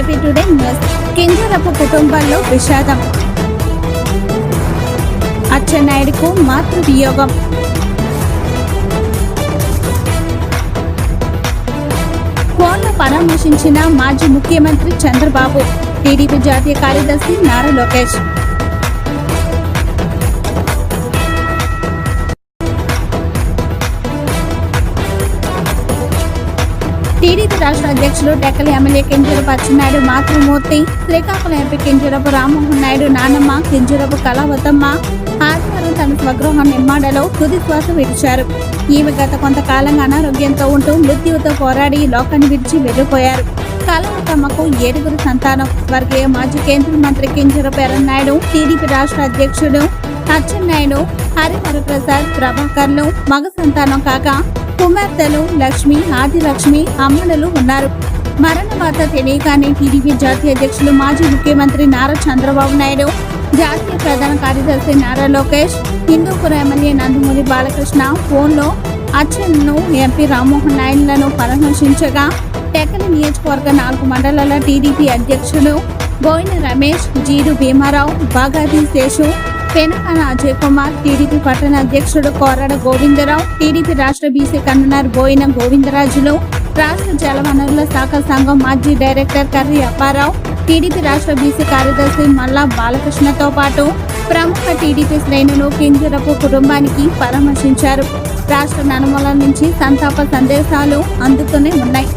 Today news. Kinjarapu కుటుంబాల్లో విషాదం. అచ్చెన్నాయుడుకు మాతృ వియోగం ఫోన్లో పరామర్శించిన మాజీ ముఖ్యమంత్రి చంద్రబాబు టీడీపీ జాతీయ కార్యదర్శి నారా లోకేష్. రాష్ట్ర అధ్యక్షులు టెక్కలి ఎమ్మెల్యే కింజరపు అచ్చెన్నాయుడు మాతృమూర్తి శ్రీకాకుళం ఎంపీ కింజరపు రామ్మోహన్ నాయుడు నానమ్మ కింజరపు కళావతమ్మ ఆదివారం తన స్వగృహం నిర్మాణలో తుది శ్వాస విడిచారు. ఈమె గత కొంతకాలంగా అనారోగ్యంతో ఉంటూ మృత్యువుతో పోరాడి లోకాన్ని విడిచి వెళ్ళిపోయారు. కళావతమ్మకు ఏడుగురు సంతానం. స్వర్గీయ మాజీ కేంద్ర మంత్రి కింజరపు ఎర్రన్నాయుడు టీడీపీ రాష్ట్ర అధ్యక్షుడు అచ్చెన్నాయుడు హరిహరప్రసాద్ ప్రభాకర్లు మగ సంతానం కాక కుమార్తెలు లక్ష్మి ఆదిలక్ష్మి అమ్మనులు ఉన్నారు. మరణ వార్త తెలియగానే టీడీపీ జాతీయ అధ్యక్షులు మాజీ ముఖ్యమంత్రి నారా చంద్రబాబు నాయుడు జాతీయ ప్రధాన కార్యదర్శి నారా లోకేష్ హిందూపురం ఎమ్మెల్యే నందమూరి బాలకృష్ణ ఫోన్లో అచ్చెన్ను ఎంపీ రామ్మోహన్ నాయుడులను పరామర్శించగా టెక్కలి నియోజకవర్గ నాలుగు మండలాల టీడీపీ అధ్యక్షులు బోయిన రమేష్ జీడు భీమారావు బాగాది శేషు పెనకాన అజయ్ కుమార్ టీడీపీ పట్టణ అధ్యక్షుడు కోరాడ గోవిందరావు టీడీపీ రాష్ట్ర బీసీ కన్వీనర్ బోయిన గోవిందరాజులు రాష్ట్ర జలవనరుల శాఖ సంఘం మాజీ డైరెక్టర్ కర్రి అప్పారావు టీడీపీ రాష్ట్ర బీసీ కార్యదర్శి మల్లా బాలకృష్ణతో పాటు ప్రముఖ టీడీపీ శ్రేణులు కింజరపు కుటుంబానికి పరామర్శించారు. రాష్ట్ర నలుమూలల నుంచి సంతాప సందేశాలు అందుతూనే ఉన్నాయి.